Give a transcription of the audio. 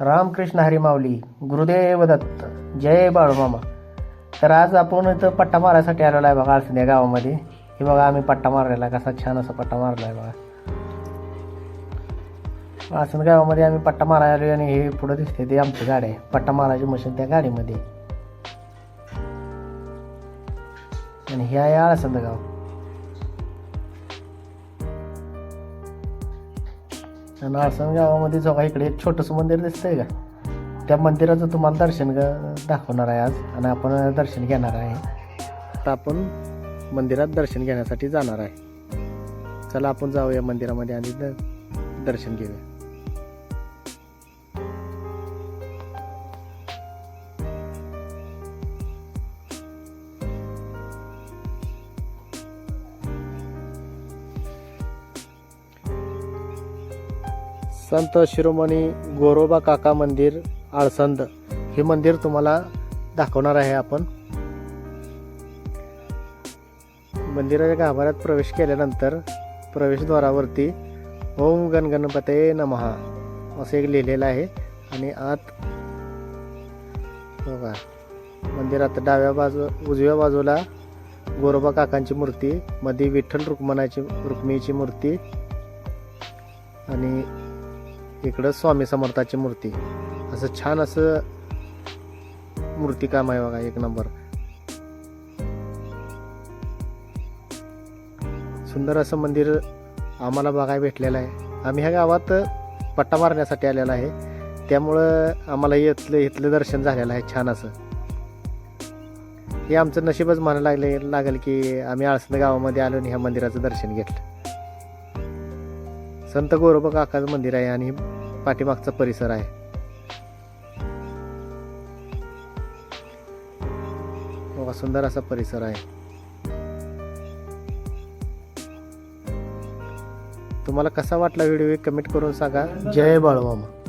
रामकृष्ण हरिमावली गुरुदेव दत्त जय बाळूमामा. तर आज आपण इथं पट्टा मारायसाठी आलेलो आहे बघा आळसंद या गावामध्ये. हे बघा आम्ही पट्टा मारलेला कसा छान असा पट्टा मारला आहे बघा. आळसंद गावामध्ये आम्ही पट्टा मारायला आलो आणि हे पुढं दिसते ते आमची गाडी आहे. पट्टा मारायची मशीन त्या गाडीमध्ये. आणि हे आहे आळसंद गाव. आणि आळसंद गावामध्ये जो का इकडे एक छोटंसं मंदिर दिसतंय का? त्या मंदिराचं तुम्हाला दर्शन ग- दाखवणार आहे आज आणि आपण दर्शन घेणार आहे. तर आपण मंदिरात दर्शन घेण्यासाठी जाणार आहे. चला आपण जाऊया मंदिरामध्ये आणि दर्शन घेऊया. संत शिरोमणी गोरोबा काका मंदिर आळसंद. हे मंदिर तुम्हाला दाखवणार आहे आपण. मंदिराच्या गाभाऱ्यात प्रवेश केल्यानंतर प्रवेशद्वारावरती ओम गणगणपते नमहा असं एक लिहिलेलं आहे. आणि आत बघा मंदिरात डाव्या बाजू उजव्या बाजूला गोरोबा काकांची मूर्ती मध्ये विठ्ठल रुक्मणाची रुक्मिणीची मूर्ती आणि इकडं स्वामी समर्थाची मूर्ती. असं छान असं मूर्तिकाम आहे बघा एक नंबर. सुंदर असं मंदिर आम्हाला बघायला भेटलेलं आहे. आम्ही ह्या गावात पट्टा मारण्यासाठी आलेला आहे. त्यामुळं आम्हाला इथलं इथलं दर्शन झालेलं आहे छान असं. हे आमचं नशीबच म्हणायला लागले लागेल की आम्ही आळसंद गावामध्ये आलो आणि ह्या मंदिराचं दर्शन घेतलं. संत गोरोबा काकाचं मंदिर आहे आणि पाठीमागचा परिसर आहे. बघा सुंदर असा परिसर आहे. तुम्हाला कसा वाटला व्हिडिओ? कमेंट करून सांगा. जय बाळवामा